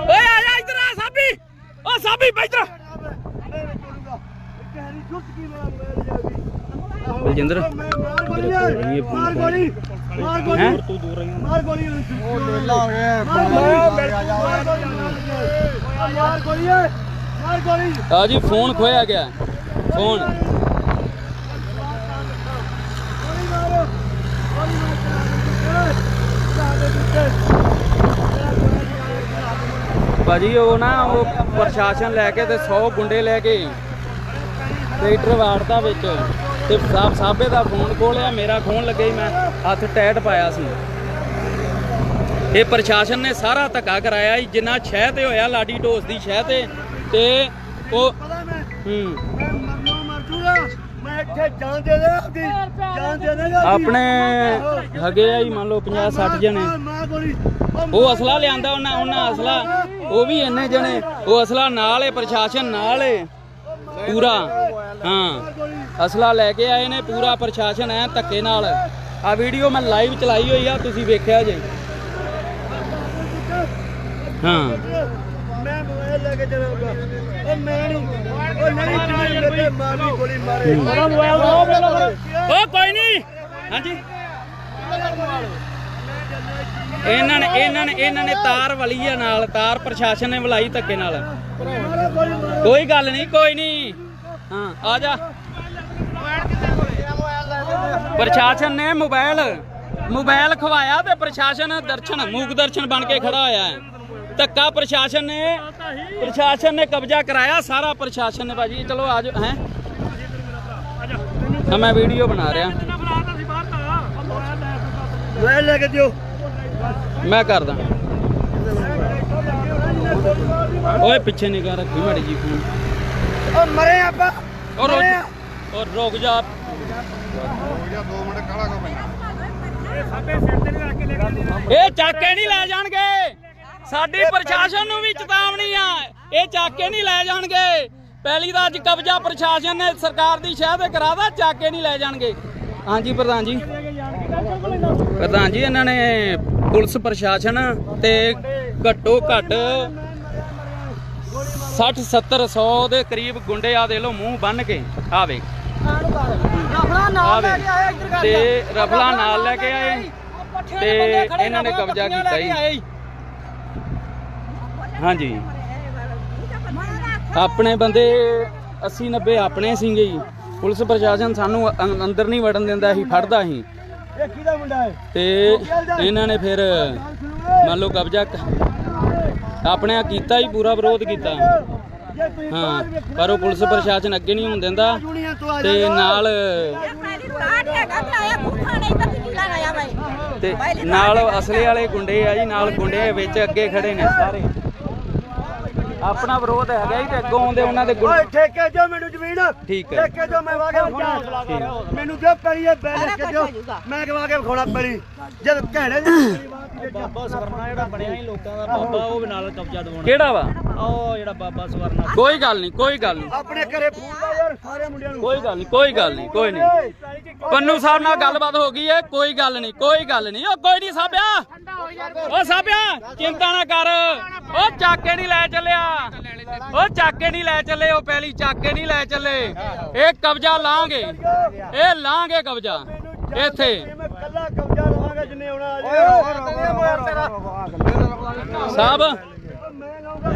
ਓਏ, ਆ ਜਾ ਇੱਧਰ ਆ, ਸਾਬੀ। ਓ, ਸਾਬੀ, ਇੱਧਰ। ਬਲਜਿੰਦਰ? ਮਾਰ ਗੋਲੀ ਮਾਰ ਗੋਲੀ ਮਾਰ ਗੋਲੀ। ਹੈਂ? ਤੂੰ ਦੂਰ ਰਹੀ ਮਾਰ ਗੋਲੀ ਉਹ ਡੇਲਾ ਹੋ ਗਿਆ। ਮਾਰ ਗੋਲੀ ਮਾਰ ਗੋਲੀ ਆ ਜੀ ਫੋਨ ਖੋਇਆ ਗਿਆ। ਫੋਨ। ਭਾਜੀ ਉਹ ਨਾ ਉਹ ਪ੍ਰਸ਼ਾਸਨ ਲੈ ਕੇ ਤੇ 100 ਗੁੰਡੇ ਲੈ ਕੇ। ਟਰੈਕਟਰ ਵਾੜਤਾ ਵਿੱਚ। ਤੇ ਸਾਹਿਬ ਸਾਬੇ ਦਾ ਫੋਨ ਖੋਲਿਆ ਮੇਰਾ ਖੋਣ ਲੱਗੇ ਹੀ ਮੈਂ ਹੱਥ ਟੈਟ ਪਾਇਆ ਸੀ। ਇਹ ਪ੍ਰਸ਼ਾਸਨ ਨੇ ਸਾਰਾ ਧੱਕਾ ਕਰਾਇਆ ਜਿੰਨਾ ਸ਼ਹਿ ਤੇ ਹੋਇਆ ਲਾਡੀ ਢੋਸ ਦੀ ਸ਼ਹਿ ਤੇ ਤੇ ਉਹ ਹੂੰ। ਆਪਣੇ ਹੈਗੇ ਆ ਜੀ ਮੰਨ ਲਓ 50 60 ਜਣੇ। ਉਹ ਅਸਲਾ ਲਿਆਂਦਾ ਉਹਨਾਂ ਉਹਨਾਂ ਅਸਲਾ। ਉਹ ਵੀ ਇੰਨੇ ਜਣੇ। ਉਹ ਅਸਲਾ ਨਾਲ ਏ ਪ੍ਰਸ਼ਾਸਨ ਨਾਲ ਏ। ਪੂਰਾ। ਹਾਂ। ਅਸਲਾ ਲੈ ਕੇ ਆਏ ਨੇ ਪੂਰਾ ਪ੍ਰਸ਼ਾਸਨ ਐ ਧੱਕੇ ਨਾਲ। ਆ ਵੀਡੀਓ ਮੈਂ ਲਾਈਵ ਚਲਾਈ ਹੋਈ ਆ ਤੁਸੀਂ ਵੇਖਿਆ ਜੇ। ਹਾਂ। ਮੈਂ ਮੋਬਾਈਲ ਲੈ ਕੇ ਜਾਵਾਂਗਾ ਉਹ ਮੈਂ ਨਹੀਂ ਉਹ ਨਹੀਂ ਜਿਹਨੇ ਮੇਰੇ ਮਾਰਨੀ ਗੋਲੀ ਮਾਰੇ। ਮੇਰਾ ਮੋਬਾਈਲ ਦੋ ਪਹਿਲਾਂ ਫਿਰ ਉਹ ਕੋਈ ਨਹੀਂ। ਹਾਂਜੀ। ਇਹਨਾਂ ਨੇ ਇਹਨਾਂ ਨੇ ਇਹਨਾਂ ਨੇ ਤਾਰ ਵਲੀ ਆ ਨਾਲ ਤਾਰ ਪ੍ਰਸ਼ਾਸਨ ਨੇ ਵਲਾਈ ਧੱਕੇ ਨਾਲ। ਕੋਈ ਗੱਲ ਨਹੀਂ ਕੋਈ ਨਹੀਂ। ਹਾਂ ਆ ਜਾ। ਪ੍ਰਸ਼ਾਸਨ ਨੇ ਮੋਬਾਈਲ ਮੋਬਾਈਲ ਖਵਾਇਆ ਤੇ ਪ੍ਰਸ਼ਾਸਨ ਦਰਸ਼ਨ ਮੂਕ ਦਰਸ਼ਨ ਬਣ ਕੇ ਖੜਾ ਹੋਇਆ ਹੈ। ਧੱਕਾ ਪ੍ਰਸ਼ਾਸਨ ਨੇ ਪ੍ਰਸ਼ਾਸਨ ਨੇ ਕਬਜ਼ਾ ਕਰਾਇਆ ਸਾਰਾ ਪ੍ਰਸ਼ਾਸਨ ਨੇ ਭਾਜੀ। ਚਲੋ ਆਜੋ ਹੈ? ਹਾਂ ਮੈਂ ਵੀਡੀਓ ਬਣਾ ਰਿਹਾ। ਲੈ ਲੈ ਕੇ ਦਿਓ। ਮੈਂ ਕਰਦਾ। ਓਏ ਪਿੱਛੇ ਨਿਗਾਹ ਰੱਖੀ ਮਾੜੀ ਜੀ ਫੋਨ। ਓ ਮਰੇ ਆਪਾਂ। ਔਰ ਰੁਕ ਔਰ ਰੁਕ ਜਾ। ਇਹ ਚੱਕ ਕੇ ਨਹੀਂ ਲੈ ਜਾਣਗੇ। ਸਾਡੀ ਪ੍ਰਸ਼ਾਸਨ ਨੂੰ ਵੀ ਚੇਤਾਵਨੀ ਆ। ਇਹ ਚੱਕ ਕੇ ਨਹੀਂ ਲੈ ਜਾਣਗੇ। ਪਹਿਲੀ ਦਾ ਅੱਜ ਕਬਜ਼ਾ ਪ੍ਰਸ਼ਾਸਨ ਨੇ ਸਰਕਾਰ ਦੀ ਸ਼ਹਿ ਤੇ ਕਰਾਦਾ ਚੱਕ ਕੇ ਨਹੀਂ ਲੈ ਜਾਣਗੇ। ਹਾਂਜੀ ਪ੍ਰਧਾਨ ਜੀ। ਪ੍ਰਧਾਨ ਜੀ ਇਹਨਾਂ ਨੇ ਪੁਲਿਸ ਪ੍ਰਸ਼ਾਸਨ ਤੇ ਘੱਟੋ ਘੱਟ 60 70 100 ਦੇ ਕਰੀਬ ਗੁੰਡੇ ਆ ਦੇ ਲੋ ਮੂੰਹ ਬੰਨ ਕੇ ਆਵੇ ਰਫਲਾ ਨਾਲ ਲੈ ਕੇ ਆਏ ਇੱਧਰ ਕਰ ਤੇ ਰਫਲਾ ਨਾਲ ਲੈ ਕੇ ਆਏ। ਤੇ ਇਹਨਾਂ ਨੇ ਕਬਜ਼ਾ ਕੀਤਾ ਜੀ। ਹਾਂਜੀ। ਆਪਣੇ ਬੰਦੇ 80 90 ਆਪਣੇ ਸੀਗੇ ਜੀ। ਪੁਲਿਸ ਪ੍ਰਸ਼ਾਸਨ ਸਾਨੂੰ ਅੰਦਰ ਨਹੀਂ ਵੜਨ ਦਿੰਦਾ ਸੀ ਫੜਦਾ ਸੀ। ਇਹ ਕਿਹਦਾ ਮੁੰਡਾ ਹੈ? ਤੇ ਇਹਨਾਂ ਨੇ ਫਿਰ ਮੰਨ ਲਓ ਕਬਜ਼ਾ ਆਪਣੇ ਆ ਕੀਤਾ ਹੀ ਪੂਰਾ ਵਿਰੋਧ ਕੀਤਾ। ਹਾਂ ਪਰ ਉਹ ਪੁਲਿਸ ਪ੍ਰਸ਼ਾਸਨ ਅੱਗੇ ਨਹੀਂ ਹੋਣ ਦਿੰਦਾ ਤੋਂ ਨਾਲ ਤੇ ਆਇਆ ਭੁੱਖਾ ਨਹੀਂ ਤਾਂ ਕਿੱਲਾ ਆਇਆ ਬਾਈ ਤੇ ਨਾਲ ਅਸਲੇ ਵਾਲੇ ਗੁੰਡੇ ਆ ਜੀ ਨਾਲ ਗੁੰਡੇ ਵਿੱਚ ਅੱਗੇ ਖੜੇ ਨੇ ਸਾਰੇ। ਆਪਣਾ ਵਿਰੋਧ ਹੈਗਾ ਹੀ ਤੇ ਅੱਗੋਂ ਆਉਂਦੇ ਉਹਨਾਂ ਦੇ ਓਏ ਗੁੰਡੇ ਠੇਕੇ ਦਿਓ ਮੈਨੂੰ ਜ਼ਮੀਨ। ਠੀਕ ਹੈ। ਠੇਕੇ ਦਿਓ ਮੈਂ ਵਾਗੇ ਵਿਖਾਉਣਾ ਮੈਨੂੰ ਦਿਓ ਪੈਲੀ ਇਹ ਕੇ ਦਿਓ। ਮੈਂ ਕਿ ਵਾਗੇ ਵਿਖਾਉਣਾ ਪੈਲੀ ਜਦ ਘੈੜੇ ਦੀ ਬਾਬਾ ਸਵਰਨਾ ਜਿਹੜਾ ਬਣਿਆ ਹੀ ਲੋਕਾਂ ਦਾ ਬਾਬਾ ਉਹ ਨਾਲ ਕਬਜ਼ਾ ਦਿਵਾਉਣਾ ਕਿਹੜਾ ਵਾ? ਉਹ ਜਿਹੜਾ ਬਾਬਾ ਸਵਰਨਾ। ਕੋਈ ਗੱਲ ਨਹੀਂ ਕੋਈ ਗੱਲ ਨਹੀਂ। ਆਪਣੇ ਘਰੇ ਫੋਨ ਲਾ ਯਾਰ ਸਾਰੇ ਮੁੰਡਿਆਂ ਨੂੰ। ਕੋਈ ਗੱਲ ਨਹੀਂ ਕੋਈ ਗੱਲ ਨਹੀਂ ਕੋਈ ਨਹੀਂ। ਪੰਨੂ ਸਾਹਿਬ ਨਾਲ ਗੱਲਬਾਤ ਹੋ ਗਈ ਹੈ ਕੋਈ ਗੱਲ ਨਹੀਂ ਕੋਈ ਗੱਲ ਨਹੀਂ। ਉਹ ਕੋਈ ਨਹੀਂ ਸਾਬਿਆ। ਉਹ ਸਾਬਿਆ ਚਿੰਤਾ ਨਾ ਕਰ। ਉਹ ਚੱਕ ਕੇ ਨਹੀਂ ਲੈ ਚੱਲਿਆ। ਉਹ ਚੱਕ ਕੇ ਨਹੀਂ ਲੈ ਚੱਲੇ ਉਹ ਪਹਿਲੀ ਚੱਕ ਕੇ ਨਹੀਂ ਲੈ ਚੱਲੇ। ਇਹ ਕਬਜ਼ਾ ਲਾਂਗੇ। ਇਹ ਲਾਂਗੇ ਕਬਜ਼ਾ। ਇੱਥੇ। ਕੱਲਾ ਕਬਜ਼ਾ ਜਿੰਨੇ ਆਉਣਾ ਆ ਜਾਏ ਤੇਰਾ ਸਾਹਿਬ? ਮੈਂ ਲਾਉਂਗਾ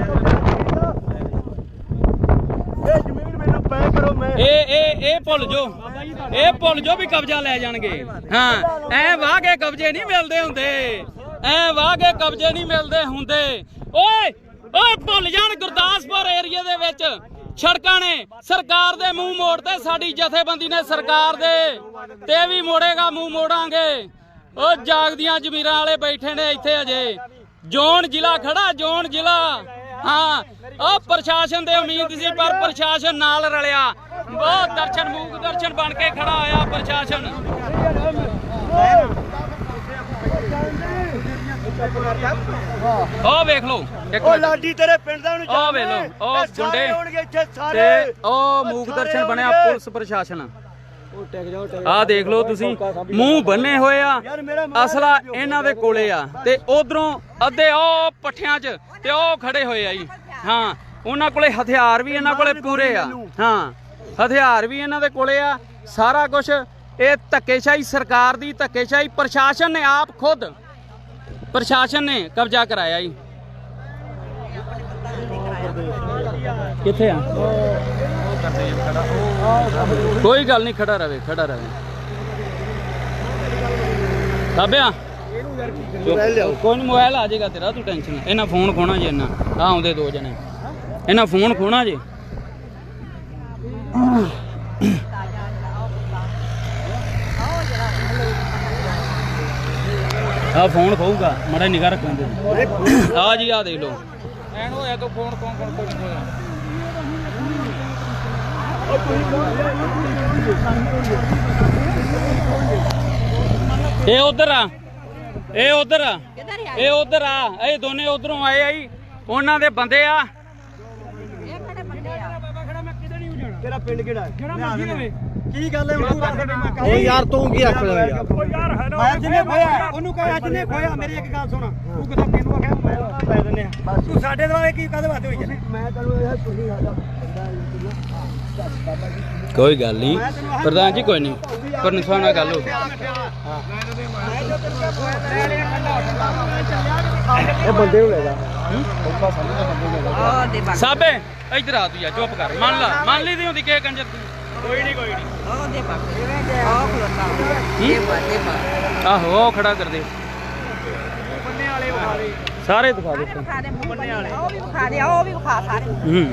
ਇਹ ਜ਼ਮੀਨ ਮੈਨੂੰ ਪੈ ਕਰੋ ਮੈਂ ਇਹ ਇਹ ਇਹ ਭੁੱਲ ਜੋ। ਇਹ ਭੁੱਲ ਜੋ ਵੀ ਕਬਜ਼ਾ ਲੈ ਜਾਣਗੇ। ਹਾਂ ਐ ਵਾਹ ਕੇ ਕਬਜ਼ੇ ਨਹੀਂ ਮਿਲਦੇ ਹੁੰਦੇ। ਐ ਵਾਹ ਕੇ ਕਬਜ਼ੇ ਨਹੀਂ ਮਿਲਦੇ ਹੁੰਦੇ। ਓਏ ਓਏ ਭੁੱਲ ਜਾਣ ਗੁਰਦਾਸਪੁਰ ਏਰੀਆ ਦੇ ਵਿੱਚ। ਸੜਕਾਂ ਨੇ ਸਰਕਾਰ ਦੇ ਮੂੰਹ ਮੋੜਤੇ ਸਾਡੀ ਜਥੇਬੰਦੀ ਨੇ ਸਰਕਾਰ ਦੇ। ਤੇ ਵੀ ਮੋੜੇਗਾ ਮੂੰਹ ਮੋੜਾਂਗੇ। ਓ ਜਾਗਦੀਆਂ ਜ਼ਮੀਰਾਂ ਵਾਲੇ ਬੈਠੇ ਨੇ ਇੱਥੇ ਅਜੇ। ਜੋਨ ਜ਼ਿਲ੍ਹਾ ਖੜਾ ਜੋਨ ਜ਼ਿਲ੍ਹਾ। ਹਾਂ ਉਹ ਪ੍ਰਸ਼ਾਸਨ ਦੇ ਉਮੀਦ ਸੀ ਪਰ ਪ੍ਰਸ਼ਾਸਨ ਨਾਲ ਰਲਿਆ। ਉਹ ਦਰਸ਼ਨ ਮੂਕ ਦਰਸ਼ਨ ਬਣ ਕੇ ਖੜਾ ਹੋਇਆ ਪ੍ਰਸ਼ਾਸਨ। ਉਹ ਵੇਖ ਲਓ ਉਹ ਲਾਡੀ ਤੇਰੇ ਪਿੰਡ ਦਾ ਉਹਨੂੰ ਉਹ ਵੇਖ ਲਓ, ਉਹ ਗੁੰਡੇ। ਤੇ ਉਹ ਮੂਕ ਦਰਸ਼ਨ ਬਣਿਆ ਪੁਲਿਸ ਪ੍ਰਸ਼ਾਸਨ। ਆ ਦੇਖ ਲਓ ਤੁਸੀਂ ਮੂੰਹ ਬੰਨੇ ਹੋਏ ਆ। ਅਸਲਾ ਇਹਨਾਂ ਦੇ ਕੋਲੇ ਆ। ਤੇ ਉਧਰੋਂ ਅੱਧੇ ਉਹ ਪੱਠਿਆਂ 'ਚ ਤੇ ਉਹ ਖੜੇ ਹੋਏ ਆ ਜੀ। ਹਾਂ ਉਹਨਾਂ ਕੋਲੇ ਹਥਿਆਰ ਵੀ ਇਹਨਾਂ ਕੋਲੇ ਪੂਰੇ ਆ। ਹਾਂ ਹਥਿਆਰ ਵੀ ਇਹਨਾਂ ਦੇ ਕੋਲੇ ਆ। ਸਾਰਾ ਕੁਝ ਇਹ ਧੱਕੇਸ਼ਾਹੀ ਸਰਕਾਰ ਦੀ ਧੱਕੇਸ਼ਾਹੀ ਪ੍ਰਸ਼ਾਸਨ ਨੇ ਆਪ ਖੁਦ ਪ੍ਰਸ਼ਾਸਨ ਨੇ ਕਬਜ਼ਾ ਕਰਾਇਆ ਜੀ। ਕਿੱਥੇ ਆ? ਕੋਈ ਗੱਲ ਨਹੀਂ, ਖੜਾ ਰਵੇ ਖੜਾ ਰਵੇ। ਸਾਬਿਆ ਕੋਈ ਨਹੀਂ ਮੋਬਾਈਲ ਆ ਜਾਏਗਾ ਤੇਰਾ, ਤੂੰ ਟੈਨਸ਼ਨ ਇਹਨਾਂ ਫੋਨ ਖੋਣਾ ਜੇ ਇਹਨਾਂ। ਆ ਆਉਂਦੇ ਦੋ ਜਣੇ। ਇਹਨਾਂ ਫੋਨ ਖੋਣਾ ਜੇ। ਆ ਫੋਨ ਖੋਊਗਾ, ਮੜਾ ਨਿਗਾਹ ਰੱਖਾਂਗੇ ਆ ਜੀ, ਆ ਦੇਖ ਲਓ। ਐਨ ਹੋਇਆ ਤੂੰ ਫੋਨ ਕੌਣ ਕੌਣ ਕੋਈ ਇਹ ਉਧਰ ਆ। ਇਹ ਉਧਰ ਆ। ਇਹ ਉਧਰ ਆ। ਇਹ ਦੋਨੇ ਉਧਰੋਂ ਆਏ ਆ ਜੀ। ਉਹਨਾਂ ਦੇ ਬੰਦੇ ਆ। ਇਹ ਕਿਹੜੇ ਬੰਦੇ ਆ? ਤੇਰਾ ਪਿੰਡ ਕਿਹੜਾ ਹੈ? ਜਿਹੜਾ ਮਰਜ਼ੀ ਹੋਵੇ ਕੀ ਗੱਲ ਹੈ? ਉਹ ਯਾਰ ਤੂੰ ਕੀ ਆਖ ਰਿਹਾ। ਯਾਰ ਉਹ ਯਾਰ ਹੈਲੋ ਮੈਂ ਜਿਹਨੇ ਖੋਇਆ ਉਹਨੂੰ ਕਹੇ ਅੱਜ ਨੇ ਖੋਇਆ ਮੇਰੀ ਇੱਕ ਗੱਲ ਸੁਣ। ਤੂੰ ਕਿਥੋਂ ਕਿਹਨੂੰ ਆਖਿਆ? ਮੈਂ ਲੈ ਦਿੰਨੇ ਆ। ਤੂੰ ਸਾਡੇ ਦੁਆਲੇ ਕੀ ਕਾਹਦੇ ਵਾਸਤੇ ਹੋਈ ਹੈ? ਮੈਂ ਤੈਨੂੰ ਇਹ ਤੁਸੀਂ ਸਾਡਾ ਕੋਈ ਗੱਲ ਨਹੀਂ। ਪ੍ਰਧਾਨ ਜੀ ਕੋਈ ਨਹੀਂ। ਪਰਨਸਵਾ ਨਾਲ ਗੱਲ ਹੋ ਗਈ। ਇਹ ਬੰਦੇ ਨੂੰ ਲੈ ਜਾ। ਦੇ ਸਾਬੇ ਇੱਧਰ ਆ ਤੂੰ ਯਾਰ ਚੁੱਪ ਕਰ। ਮੰਨ ਲਾ ਮੰਨ ਲਈ ਦੀ ਹੁੰਦੀ ਕੇ ਕੰਜਰ ਤੂੰ ਕੋਈ ਨਹੀਂ ਕੋਈ ਨਹੀਂ। ਉਹ ਦੇ ਖਲੋਤਾ ਦੇ ਦੇ ਬਾ ਆਹੋ ਉਹ ਖੜਾ ਕਰ ਦੇ। ਬੰਨੇ ਵਾਲੇ ਵਾਲੇ ਸਾਰੇ ਦਿਖਾ ਦੇ। ਦੇ ਬੰਨੇ ਵਾਲੇ। ਉਹ ਵੀ ਵਿਖਾ ਦੇ ਉਹ ਵੀ ਵਿਖਾ ਸਾਰੇ ਹੂੰ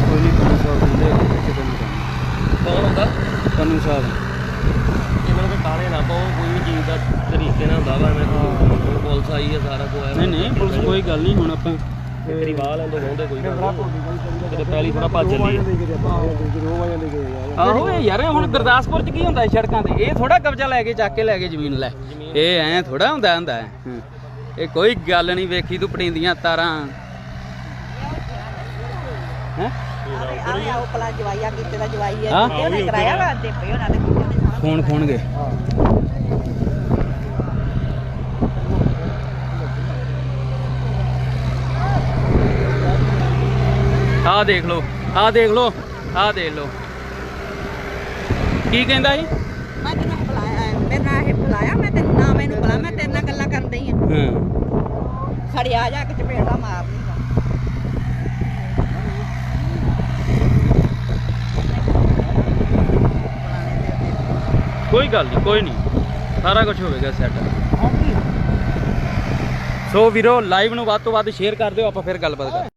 ਕੋਈ ਨਹੀਂ ਕਾਨੂੰ ਸਾਹਿਬ ਦਿੰਦੇ ਕਿਤੇ ਨਹੀਂ ਕੌਣ ਹੁੰਦਾ ਕਾਨੂੰ ਸਾਹਿਬ ਇਹਨਾਂ ਨੂੰ ਕਾਲੇ ਨਾ ਪਾਓ ਕੋਈ ਵੀ ਚੀਜ਼ ਦਾ ਤਰੀਕੇ ਨਾਲ ਹੁੰਦਾ ਵਾ ਮੈਂ ਹੁਣ ਪੁਲਿਸ ਆਈ ਹੈ ਸਾਰਾ ਕੁਝ ਨਹੀਂ ਨਹੀਂ ਪੁਲਿਸ ਕੋਈ ਗੱਲ ਨਹੀਂ ਹੁਣ ਆਪਾਂ ਤੇਰੀ ਬਾਹ ਲੈਂਦੇ ਹੋਂਦੇ ਕੋਈ ਗੱਲ ਨਹੀਂ। ਕਿਤੇ ਪਹਿਲੀ ਥੋੜਾ ਭੱਜ ਚੱਲੀ ਆਹੋ ਇਹ ਯਾਰ ਹੁਣ ਗੁਰਦਾਸਪੁਰ ਚ ਕੀ ਹੁੰਦਾ ਹੈ ਸੜਕਾਂ ਤੇ? ਇਹ ਥੋੜਾ ਕਬਜ਼ਾ ਲੈ ਕੇ ਚੱਕ ਕੇ ਲੈ ਕੇ ਜ਼ਮੀਨ ਲੈ। ਇਹ ਐ ਥੋੜਾ ਹੁੰਦਾ ਹੁੰਦਾ। ਇਹ ਕੋਈ ਗੱਲ ਨਹੀਂ ਵੇਖੀ ਤੂੰ ਪਟੀਂਦੀਆਂ ਤਾਰਾਂ। ਹੈ? ਆਵੇ ਆਓ ਪਲਾ ਜਵਾਈਆ ਕੀਤੇ ਦਾ ਜਵਾਈ ਹੈ ਹਾਂ? ਤੇ ਉਹਨੇ ਕਰਾਇਆ ਵਾ ਤੇ ਪਈ ਉਹਨਾਂ ਦੇ ਕੁੱਤੇ ਨੇ ਸਾਰਾ ਫੋਨ ਖੋਣਗੇ ਆਹ ਦੇਖ ਲਓ ਆਹ ਦੇਖ ਲਓ ਆਹ ਦੇਖ ਲਓ। ਕੀ ਕਹਿੰਦਾ ਜੀ ਮੈਂ ਤੈਨੂੰ ਬੁਲਾਇਆ ਮੇਰੇ ਨਾਲ ਇਹ ਬੁਲਾਇਆ ਮੈਂ ਤੈਨੂੰ ਨਾ ਮੈਨੂੰ ਬੁਲਾ ਮੈਂ ਤੇਰੇ ਨਾਲ ਗੱਲਾਂ ਕਰਨ ਦਈ ਆ। ਹਾਂ। ਖੜੀ ਆ ਜਾ ਕੇ ਚਪੇੜਾ ਮਾਰ ਕੋਈ ਗੱਲ ਨਹੀਂ ਕੋਈ ਨਹੀਂ ਸਾਰਾ ਕੁਝ ਹੋਵੇਗਾ ਸੈੱਟ ਸੋ ਵੀਰੋ ਲਾਈਵ ਨੂੰ ਵੱਧ ਤੋਂ ਵੱਧ ਸ਼ੇਅਰ ਕਰ ਦਿਓ ਆਪਾਂ ਫਿਰ ਗੱਲਬਾਤ ਕਰਾਂਗੇ।